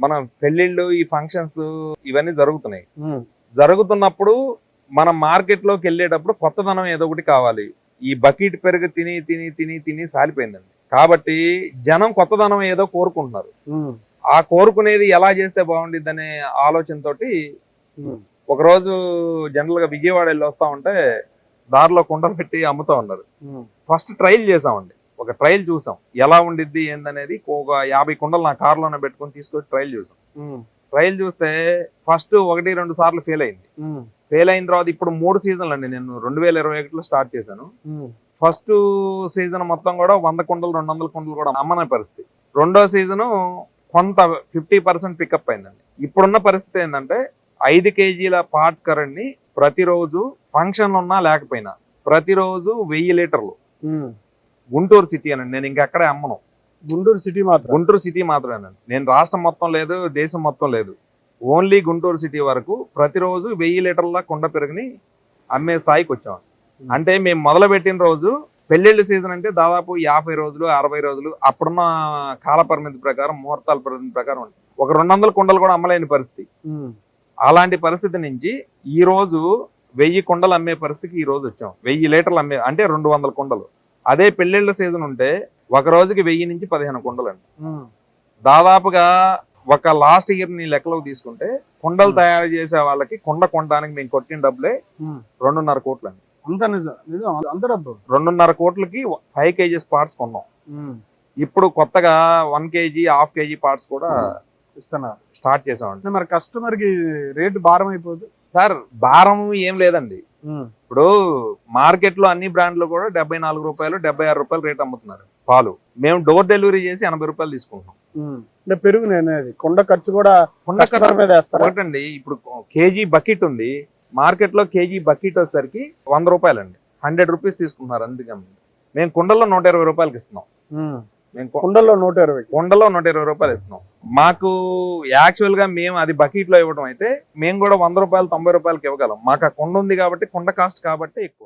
మన పెళ్ళిళ్ళు ఈ ఫంక్షన్స్ ఇవన్నీ జరుగుతున్నాయి. జరుగుతున్నప్పుడు మనం మార్కెట్లోకి వెళ్ళేటప్పుడు కొత్తదనం ఏదో ఒకటి కావాలి. ఈ బకెట్ పెరుగు తిని తిని తిని తిని సాలిపోయిందండి. కాబట్టి జనం కొత్తదనం ఏదో కోరుకుంటున్నారు. ఆ కోరుకునేది ఎలా చేస్తే బాగుండిద్ది అనే ఆలోచనతోటి ఒకరోజు జనరల్గా విజయవాడ వెళ్ళి వస్తా ఉంటే దారిలో కుండలు పెట్టి అమ్ముతా ఉన్నారు. ఫస్ట్ ట్రయల్ చేసామండి. ఒక ట్రయల్ చూసాం. ఎలా ఉండిద్ది ఏందనేది ఒక యాభై కుండలు నా కారులోనే పెట్టుకొని తీసుకొచ్చి ట్రయల్ చూసాం. ట్రయల్ చూస్తే ఫస్ట్ ఒకటి రెండు సార్లు ఫెయిల్ అయింది. ఫెయిల్ అయిన తర్వాత ఇప్పుడు మూడు సీజన్లు అండి. నేను రెండు వేల ఇరవై ఒకటిలో స్టార్ట్ చేశాను. ఫస్ట్ సీజన్ మొత్తం కూడా వంద కుండలు రెండు వందల కుండలు కూడా అమ్మనే పరిస్థితి. రెండో సీజను కొంత ఫిఫ్టీ పర్సెంట్ పికప్ అయిందండి. ఇప్పుడున్న పరిస్థితి ఏంటంటే ఐదు కేజీల పాట్ కరెంట్ని ప్రతిరోజు ఫంక్షన్ ఉన్నా లేకపోయినా ప్రతిరోజు వెయ్యి లీటర్లు. గుంటూరు సిటీ అనండి. నేను ఇంకెక్కడే అమ్మను. గుంటూరు సిటీ మాత్రం. గుంటూరు సిటీ మాత్రమేనండి. నేను రాష్ట్రం మొత్తం లేదు దేశం మొత్తం లేదు. ఓన్లీ గుంటూరు సిటీ వరకు ప్రతిరోజు వెయ్యి లీటర్ల కుండ పెరుగుని అమ్మే స్థాయికి వచ్చాం అంటే మేము మొదలు పెట్టిన రోజు పెళ్ళిళ్ళ సీజన్ అంటే దాదాపు యాభై రోజులు అరవై రోజులు అప్పుడున్న కాల పరిమితి ప్రకారం ముహూర్తాల పరిమితి ప్రకారం. ఒక రెండు వందల కుండలు కూడా అమ్మలేని పరిస్థితి. అలాంటి పరిస్థితి నుంచి ఈ రోజు వెయ్యి కుండలు అమ్మే పరిస్థితికి ఈ రోజు వచ్చాం. వెయ్యి లీటర్లు అమ్మే అంటే రెండు వందల కుండలు. అదే పెళ్ళిళ్ళ సీజన్ ఉంటే ఒక రోజుకి వెయ్యి నుంచి పదిహేను కుండలు అండి ఉమ్, దాదాపుగా ఒక లాస్ట్ ఇయర్ని లెక్కలోకి తీసుకుంటే కుండలు. తయారు చేసే వాళ్ళకి కుండ కొనడానికి మేము కొట్టిన డబ్బులే. రెండున్నర కోట్లు అండి అంత నిజం నిజం. అంత డబ్బు? రెండున్నర కోట్లకి ఫైవ్ కేజీస్ పార్ట్స్ కొన్నాం. ఇప్పుడు కొత్తగా one KG half KG parts కూడా ఇస్తున్నారు. స్టార్ట్ చేసామండి. మరి కస్టమర్కి రేటు భారం అయిపోదు? సార్ భారం ఏం లేదండి. ఇప్పుడు మార్కెట్లో అన్ని బ్రాండ్లు కూడా డెబ్బై నాలుగు రూపాయలు డెబ్బై ఆరు రూపాయలు రేట్ అమ్ముతున్నారు. పాలు. మేము డోర్ డెలివరీ చేసి ఎనభై రూపాయలు తీసుకుంటున్నాం. అంటే పెరుగు నేనేది కొండ ఖర్చు కూడా కుండ ఒకటండి ఇప్పుడు కేజీ బకెట్ ఉంది. మార్కెట్లో కేజీ బకెట్ వచ్చేసరికి వంద రూపాయలండి. హండ్రెడ్ రూపీస్ తీసుకుంటున్నారు అందుకని మేము కుండల్లో నూట ఇరవై రూపాయలకి ఇస్తున్నాం. మేము కుండల్లో నూట ఇరవై. కుండలో నూట ఇరవై రూపాయలు ఇస్తున్నాం. మాకు యాక్చువల్గా మేము అది బకెట్లో ఇవ్వడం అయితే మేము కూడా వంద రూపాయలు తొంభై రూపాయలకి ఇవ్వగలం. మాకు ఆ కుండ ఉంది కాబట్టి కుండ కాస్ట్ కాబట్టి ఎక్కువ.